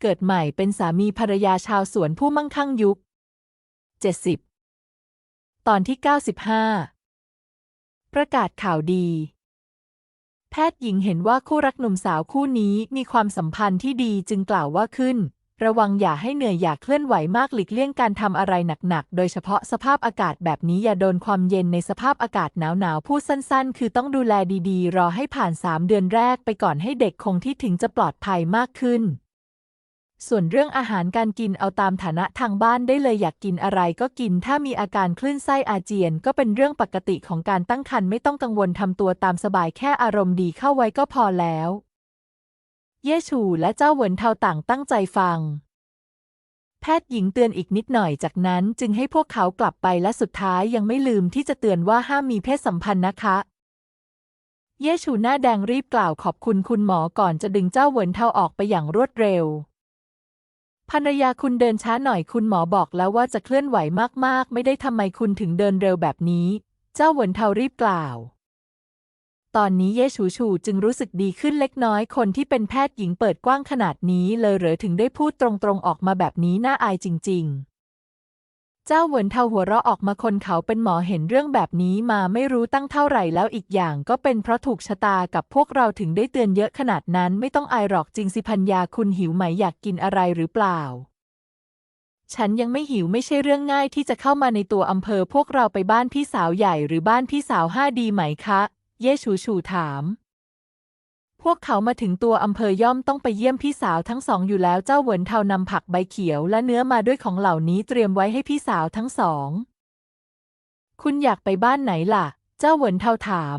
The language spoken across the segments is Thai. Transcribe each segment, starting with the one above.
เกิดใหม่เป็นสามีภรรยาชาวสวนผู้มั่งคั่งยุค 70 ตอนที่ 95 ประกาศข่าวดี แพทย์หญิงเห็นว่าคู่รักหนุ่มสาวคู่นี้มีความสัมพันธ์ที่ดีจึงกล่าวว่าขึ้น ระวังอย่าให้เหนื่อยอย่าเคลื่อนไหวมากหลีกเลี่ยงการทำอะไรหนักๆ โดยเฉพาะสภาพอากาศแบบนี้อย่าโดนความเย็นในสภาพอากาศหนาวๆพูดสั้นๆ คือต้องดูแลดีๆ รอให้ผ่าน 3 เดือนแรกไปก่อนให้เด็กคงที่ถึงจะปลอดภัยมากขึ้น ส่วนเรื่องอาหารการกินเอาตามฐานะทางบ้านได้เลยอยากกินอะไรก็กิน ถ้ามีอาการคลื่นไส้อาเจียน ก็เป็นเรื่องปกติของการตั้งครรภ์ไม่ต้องกังวลทำตัวตามสบายแค่อารมณ์ดีเข้าไว้ก็พอแล้ว เย่ฉูและเจ้าเหวินเทาต่างตั้งใจฟัง แพทย์หญิงเตือนอีกนิดหน่อยจากนั้นจึงให้พวกเขากลับไปและสุดท้ายยังไม่ลืมที่จะเตือนว่าห้ามมีเพศสัมพันธ์นะคะเย่ชูหน้าแดงรีบกล่าวขอบคุณคุณหมอก่อนจะดึงเจ้าเหวินเทาออกไปอย่างรวดเร็ว ภรรยาคุณเดินช้าหน่อยคุณหมอบอกแล้วว่าจะเคลื่อนไหวมากๆ ไม่ได้ทำไมคุณถึงเดินเร็วแบบนี้ เจ้าเหวินเทารีบกล่าว ตอนนี้เย่ชูชูจึงรู้สึกดีขึ้นเล็กน้อยคนที่เป็นแพทย์หญิงเปิดกว้างขนาดนี้เลยเหรอถึงได้พูดตรงๆออกมาแบบนี้น่าอายจริง ๆ เจ้าเหวินเทาหัวเราะออกมาคนเขาเป็นหมอเห็นเรื่องแบบนี้มาไม่รู้ตั้งเท่าไหร่แล้วอีกอย่างก็เป็นเพราะถูกชะตากับพวกเราถึงได้เตือนเยอะขนาดนั้นไม่ต้องอายหรอกจริงสิพัญญาคุณหิวไหมอยากกินอะไรหรือเปล่า ฉันยังไม่หิวไม่ใช่เรื่องง่ายที่จะเข้ามาในตัวอำเภอพวกเราไปบ้านพี่สาวใหญ่หรือบ้านพี่สาวห้าดีไหมคะ เย่ฉูฉูถาม พวกเขามาถึงตัวอำเภอย่อมต้องไปเยี่ยมพี่สาวทั้งสองอยู่แล้วเจ้าเหวินเทานำผักใบเขียวและเนื้อมาด้วยของเหล่านี้เตรียมไว้ให้พี่สาวทั้งสอง คุณอยากไปบ้านไหนล่ะ เจ้าเหวินเทาถาม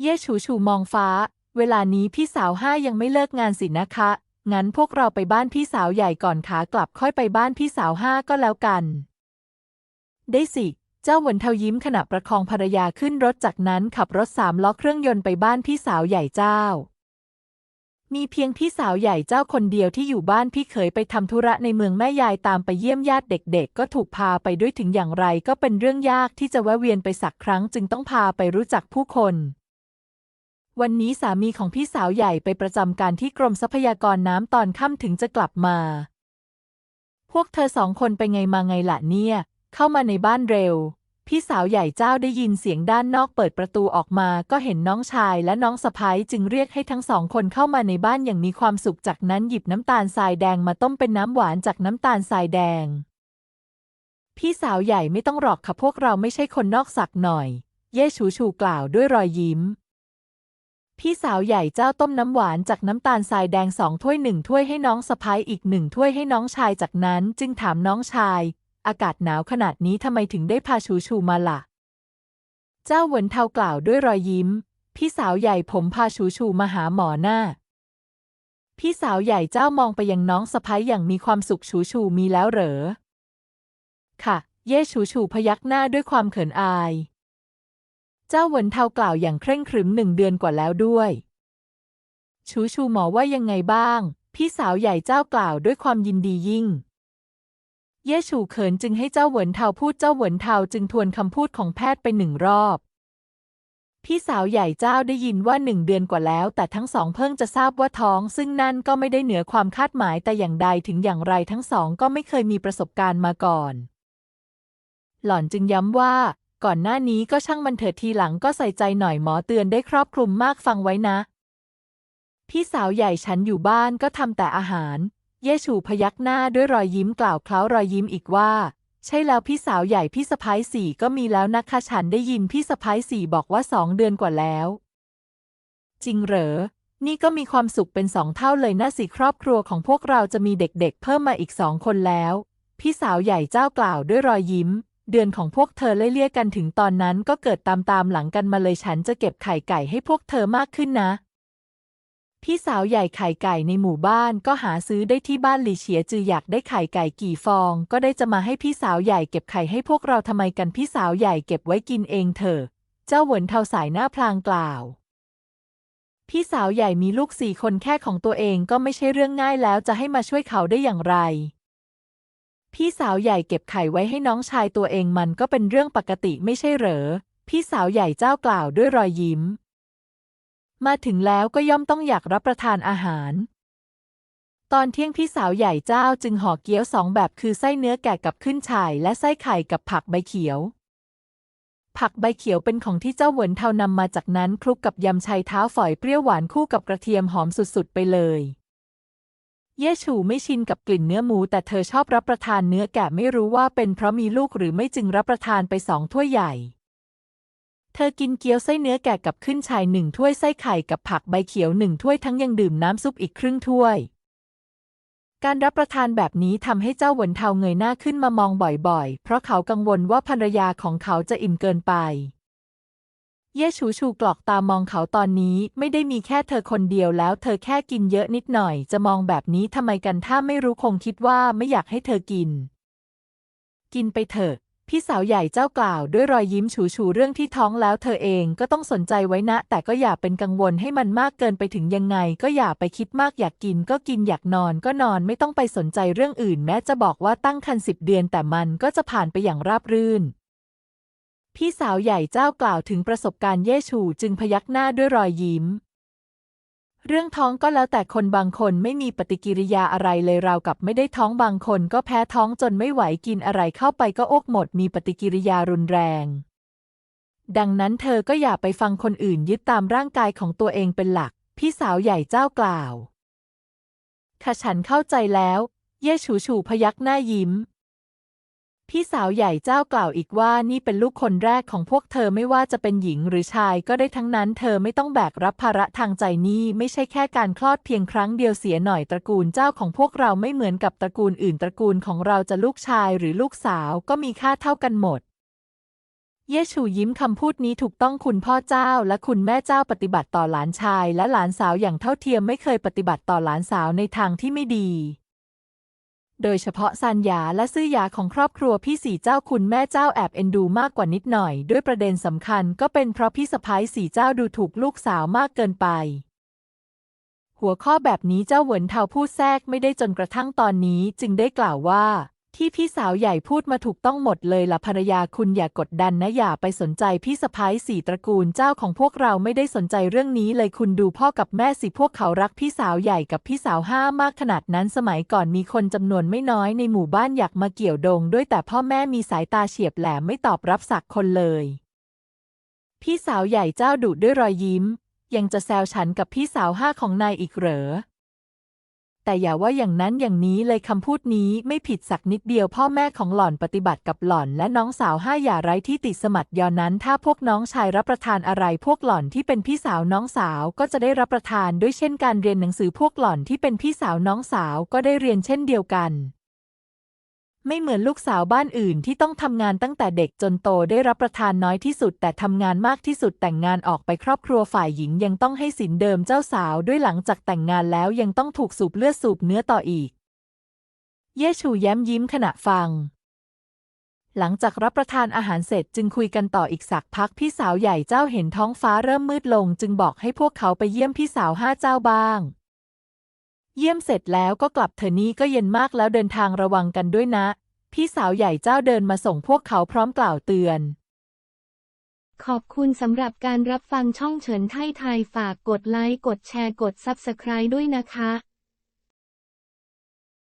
เย่ฉูฉูมองฟ้า เวลานี้พี่สาวห้ายังไม่เลิกงานสินะคะ งั้นพวกเราไปบ้านพี่สาวใหญ่ก่อนขากลับค่อยไปบ้านพี่สาวห้าก็แล้วกัน ได้สิ เจ้าเหวินเทายิ้มขณะประคองภรรยาขึ้นรถจากนั้นขับรถสามล้อเครื่องยนต์ไปบ้านพี่สาวใหญ่เจ้า มีเพียงพี่สาวใหญ่เจ้าคนเดียวที่อยู่บ้านพี่เขยไปทำธุระในเมืองแม่ยายตามไปเยี่ยมญาติเด็กๆ ก็ถูกพาไปด้วยถึงอย่างไรก็เป็นเรื่องยากที่จะแวะเวียนไปสักครั้งจึงต้องพาไปรู้จักผู้คนวันนี้สามีของพี่สาวใหญ่ไปประจำการที่กรมทรัพยากรน้ำตอนค่ำถึงจะกลับมา พวกเธอสองคนไปไงมาไงล่ะเนี่ย เข้ามาในบ้านเร็ว พี่สาวใหญ่เจ้าได้ยินเสียงด้านนอกเปิดประตูออกมาก็เห็นน้องชายและน้องสะพ้ยจึงเรียกให้ทั้งสองคนเข้ามาในบ้านอย่างมีความสุขจากนั้นหยิบน้ำตาลทรายแดงมาต้มเป็นน้ำหวานจากน้ำตาลทรายแดง พี่สาวใหญ่ไม่ต้องหรอกค่ะพวกเราไม่ใช่คนนอกสักหน่อย เย่ชูชูกล่าวด้วยรอยยิ้ม พี่สาวใหญ่เจ้าต้มน้ำหวานจากน้ำตาลทรายแดงสองถ้วยหนึ่งถ้วยให้น้องสะพ้ยอีกหนึ่งถ้วยให้น้องชายจากนั้นจึงถามน้องชาย อากาศหนาวขนาดนี้ทำไมถึงได้พาชูชูมาล่ะ เจ้าเหวินเทากล่าวด้วยรอยยิ้ม พี่สาวใหญ่ผมพาชูชูมาหาหมอหน้า พี่สาวใหญ่เจ้ามองไปยังน้องสะพ้ยอย่างมีความสุขชูชูมีแล้วเหรอ ค่ะ เย่ชูชูพยักหน้าด้วยความเขินอาย เจ้าเหวินเทากล่าวอย่างเคร่งครึมหนึ่งเดือนกว่าแล้วด้วย ชูชูหมอว่ายังไงบ้าง พี่สาวใหญ่เจ้ากล่าวด้วยความยินดียิ่ง เย่ฉู่เขินจึงให้เจ้าเหวินเทาพูดเจ้าเหวินเทาจึงทวนคำพูดของแพทย์ไปหนึ่งรอบ พี่สาวใหญ่เจ้าได้ยินว่าหนึ่งเดือนกว่าแล้ว แต่ทั้งสองเพิ่งจะทราบว่าท้อง ซึ่งนั่นก็ไม่ได้เหนือความคาดหมายแต่อย่างใดถึงอย่างไรทั้งสองก็ไม่เคยมีประสบการณ์มาก่อน หล่อนจึงย้ำว่า ก่อนหน้านี้ก็ช่างมันเถิดทีหลังก็ใส่ใจหน่อยหมอเตือนได้ครอบคลุมมากฟังไว้นะ พี่สาวใหญ่ฉันอยู่บ้านก็ทำแต่อาหาร เย่ฉูพยักหน้าด้วยรอยยิ้มกล่าวเคล้ารอยยิ้มอีกว่า ใช่แล้วพี่สาวใหญ่พี่สะพ้ายสี่ก็มีแล้วนะคะฉันได้ยินพี่สะพ้ายสี่บอกว่าสองเดือนกว่าแล้ว จริงเหรอ นี่ก็มีความสุขเป็นสองเท่าเลยนะสิครอบครัวของพวกเราจะมีเด็กๆ เพิ่มมาอีกสองคนแล้ว พี่สาวใหญ่เจ้ากล่าวด้วยรอยยิ้ม เดือนของพวกเธอเลี่ยกันถึงตอนนั้นก็เกิดตามๆหลังกันมาเลยฉันจะเก็บไข่ไก่ให้พวกเธอมากขึ้นนะ พี่สาวใหญ่ไข่ไก่ในหมู่บ้านก็หาซื้อได้ที่บ้านหลีเฉียจืออยากได้ไข่ไก่กี่ฟอง ก็ได้จะมาให้พี่สาวใหญ่เก็บไข่ให้พวกเราทำไมกันพี่สาวใหญ่เก็บไว้กินเองเถอะ เจ้าเหวินเทาสายหน้าพลางกล่าว พี่สาวใหญ่มีลูกสี่คนแค่ของตัวเองก็ไม่ใช่เรื่องง่ายแล้วจะให้มาช่วยเขาได้อย่างไร พี่สาวใหญ่เก็บไข่ไว้ให้น้องชายตัวเองมันก็เป็นเรื่องปกติไม่ใช่เหรอ พี่สาวใหญ่เจ้ากล่าวด้วยรอยยิ้ม มาถึงแล้วก็ย่อมต้องอยากรับประทานอาหาร ตอนเที่ยงพี่สาวใหญ่เจ้าจึงห่อเกี๊ยวสองแบบคือไส้เนื้อแกะกับขึ้นฉ่าย และไส้ไข่กับผักใบเขียว ผักใบเขียวเป็นของที่เจ้าเหวินเทานำมาจากนั้นคลุกกับยำชัยเท้าฝอยเปรี้ยวหวานคู่กับกระเทียมหอมสุดๆไปเลย เย่ฉูไม่ชินกับกลิ่นเนื้อหมู แต่เธอชอบรับประทานเนื้อแกะไม่รู้ว่าเป็นเพราะมีลูกหรือไม่จึงรับประทานไปสองถ้วยใหญ่ เธอกินเกี๊ยวไส้เนื้อแกะกับขึ้นฉ่ายหนึ่งถ้วยไส้ไข่กับผักใบเขียวหนึ่งถ้วยทั้งยังดื่มน้ำซุปอีกครึ่งถ้วย การรับประทานแบบนี้ทำให้เจ้าหวนเทาเงยหน้าขึ้นมามองบ่อยๆ เพราะเขากังวลว่าภรรยาของเขาจะอิ่มเกินไป เย่ชูชูกรอกตามองเขาตอนนี้ไม่ได้มีแค่เธอคนเดียวแล้ว เธอแค่กินเยอะนิดหน่อย จะมองแบบนี้ทำไมกันถ้าไม่รู้คงคิดว่าไม่อยากให้เธอกิน กินไปเถอะ พี่สาวใหญ่เจ้ากล่าวด้วยรอยยิ้มฉูฉูเรื่องที่ท้องแล้วเธอเองก็ต้องสนใจไว้นะ แต่ก็อย่าเป็นกังวลให้มันมากเกินไปถึงยังไง ก็อย่าไปคิดมากอยากกินก็กินอยากนอนก็นอนไม่ต้องไปสนใจเรื่องอื่น แม้จะบอกว่าตั้งครรภ์สิบเดือนแต่มันก็จะผ่านไปอย่างราบรื่น พี่สาวใหญ่เจ้ากล่าวถึงประสบการณ์เย่ฉูจึงพยักหน้าด้วยรอยยิ้ม เรื่องท้องก็แล้วแต่คนบางคนไม่มีปฏิกิริยาอะไรเลยราวกับไม่ได้ท้องบางคนก็แพ้ท้องจนไม่ไหวกินอะไรเข้าไปก็อกหมดมีปฏิกิริยารุนแรง ดังนั้นเธอก็อย่าไปฟังคนอื่นยึดตามร่างกายของตัวเองเป็นหลัก พี่สาวใหญ่เจ้ากล่าวค่ะฉันเข้าใจแล้ว เย่ฉูฉูพยักหน้ายิ้ม พี่สาวใหญ่เจ้ากล่าวอีกว่านี่เป็นลูกคนแรกของพวกเธอไม่ว่าจะเป็นหญิงหรือชายก็ได้ทั้งนั้น เธอไม่ต้องแบกรับภาระทางใจนี่ไม่ใช่แค่การคลอดเพียงครั้งเดียวเสียหน่อยตระกูลเจ้าของพวกเราไม่เหมือนกับตระกูลอื่นตระกูลของเราจะลูกชายหรือลูกสาวก็มีค่าเท่ากันหมด เยชูยิ้มคำพูดนี้ถูกต้องคุณพ่อเจ้าและคุณแม่เจ้าปฏิบัติต่อหลานชาย และหลานสาวอย่างเท่าเทียมไม่เคยปฏิบัติต่อหลานสาวในทางที่ไม่ดี โดยเฉพาะซานหยาและซื่อหยาของครอบครัวพี่สี่เจ้าคุณแม่เจ้าแอบเอ็นดูมากกว่านิดหน่อย ด้วยประเด็นสำคัญก็เป็นเพราะพี่สะพ้ายสี่เจ้าดูถูกลูกสาวมากเกินไป หัวข้อแบบนี้เจ้าเหวินเทาพูดแทรกไม่ได้จนกระทั่งตอนนี้จึงได้กล่าวว่า ที่พี่สาวใหญ่พูดมาถูกต้องหมดเลยล่ะภรรยาคุณอย่ากดดันนะอย่าไปสนใจพี่สะพ้ายสี่ตระกูลเจ้าของพวกเราไม่ได้สนใจเรื่องนี้เลยคุณดูพ่อกับแม่สิพวกเขารักพี่สาวใหญ่กับพี่สาวห้ามากขนาดนั้นสมัยก่อนมีคนจำนวนไม่น้อยในหมู่บ้านอยากมาเกี่ยวดงด้วยแต่พ่อแม่มีสายตาเฉียบแหลมไม่ตอบรับสักคนเลย พี่สาวใหญ่เจ้าดุด้วยรอยยิ้ม ยังจะแซวฉันกับพี่สาวห้าของนายอีกเหรอ แต่อย่าว่าอย่างนั้นอย่างนี้เลยคำพูดนี้ไม่ผิดสักนิดเดียวพ่อแม่ของหล่อนปฏิบัติกับหล่อนและน้องสาวห้าอย่าไร้ที่ติสมัติยอนั้น ถ้าพวกน้องชายรับประทานอะไรพวกหล่อนที่เป็นพี่สาวน้องสาวก็จะได้รับประทานด้วยเช่นการเรียนหนังสือพวกหล่อนที่เป็นพี่สาวน้องสาวก็ได้เรียนเช่นเดียวกัน ไม่เหมือนลูกสาวบ้านอื่นที่ต้องทำงานตั้งแต่เด็กจนโตได้รับประทานน้อยที่สุด แต่ทำงานมากที่สุดแต่งงานออกไปครอบครัวฝ่ายหญิงยังต้องให้สินเดิมเจ้าสาวด้วยหลังจากแต่งงานแล้วยังต้องถูกสูบเลือดสูบเนื้อต่ออีก เย่ชูแย้มยิ้มขณะฟัง หลังจากรับประทานอาหารเสร็จจึงคุยกันต่ออีกสักพักพี่สาวใหญ่เจ้าเห็นท้องฟ้าเริ่มมืดลง จึงบอกให้พวกเขาไปเยี่ยมพี่สาวห้าเจ้าบ้างเยี่ยมเสร็จแล้วก็กลับเถอนี้ก็เย็นมากแล้วเดินทางระวังกันด้วยนะ พี่สาวใหญ่เจ้าเดินมาส่งพวกเขาพร้อมกล่าวเตือน ขอบคุณสำหรับการรับฟังช่องเฉินไทยไทยฝากกดไลค์ กดแชร์ กด Subscribe ด้วยนะคะ